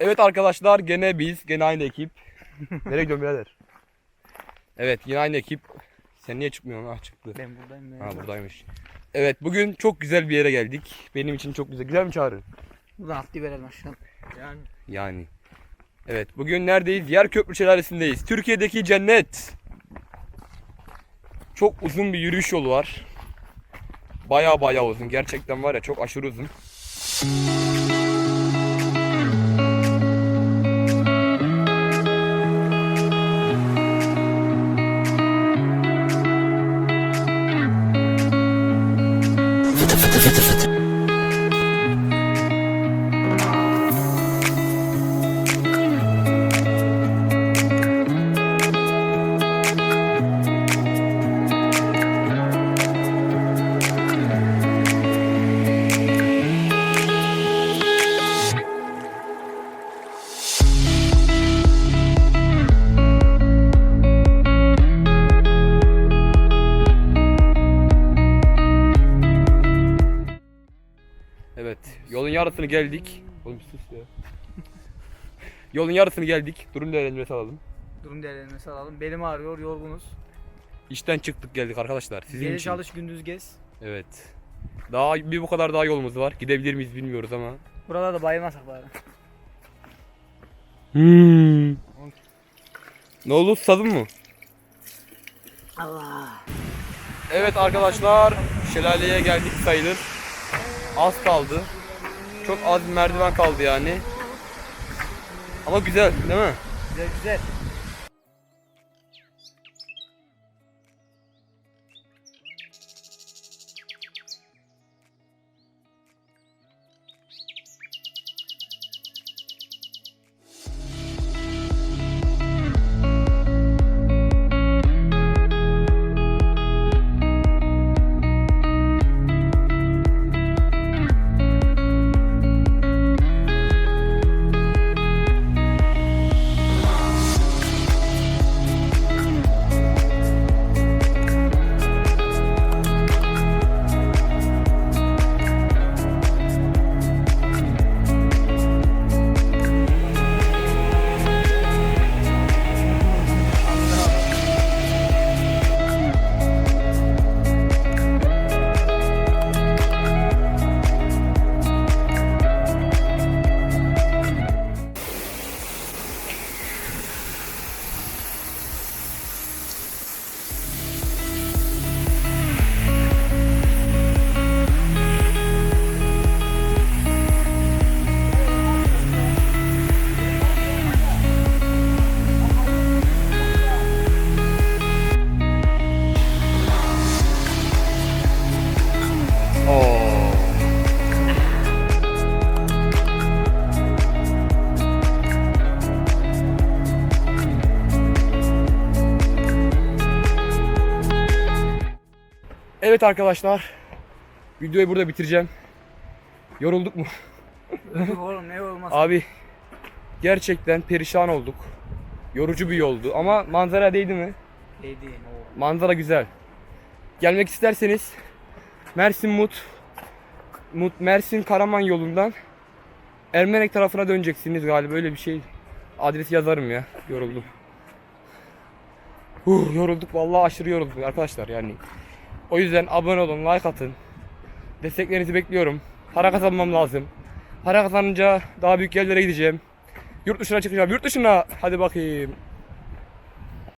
Evet arkadaşlar gene biz, gene aynı ekip. Nereye gidiyorsun birader? Evet yine aynı ekip. Sen niye çıkmıyorsun? Ah çıktı. Ben buradayım. Ben Ha buradaymış. Evet bugün çok güzel bir yere geldik. Benim için çok güzel. Güzel mi Çağrı? Buradan atlı verelim aşağı. Yani. Yani. Evet bugün neredeyiz? Yerköprü Şelalesi'ndeyiz. Türkiye'deki cennet. Çok uzun bir yürüyüş yolu var. Baya baya uzun. Gerçekten var ya çok aşırı uzun. Evet. Yolun yarısını geldik. Oğlum sus ya. Yolun yarısını geldik. Durum değerlendirmesi alalım. Durum değerlendirmesi alalım. Belim ağrıyor, yorgunuz. İşten çıktık geldik arkadaşlar. Sizin Gece için. çalış, gündüz gez. Evet. Daha bir bu kadar daha yolumuz var. Gidebilir miyiz bilmiyoruz ama. Buralarda bayılmasak bari. Hmm. Ne oldu susadın mı? Allah. Evet arkadaşlar şelaleye geldik sayılır. Az kaldı. Çok az bir merdiven kaldı yani. Ama güzel değil mi? Güzel güzel. Evet arkadaşlar. Videoyu burada bitireceğim. Yorulduk mu? Oğlum ne olmaz. Abi gerçekten perişan olduk. Yorucu bir yoldu ama manzara değdi mi? Değdi. Manzara güzel. Gelmek isterseniz Mersin Mut Mut Mersin Karaman yolundan Ermenek tarafına döneceksiniz galiba öyle bir şey. Adresi yazarım ya. Yoruldum. Uh, yorulduk vallahi aşırı yorulduk arkadaşlar yani. O yüzden abone olun, like atın. Desteklerinizi bekliyorum. Para kazanmam lazım. Para kazanınca daha büyük yerlere gideceğim. Yurt dışına çıkacağım. Yurt dışına. Hadi bakayım.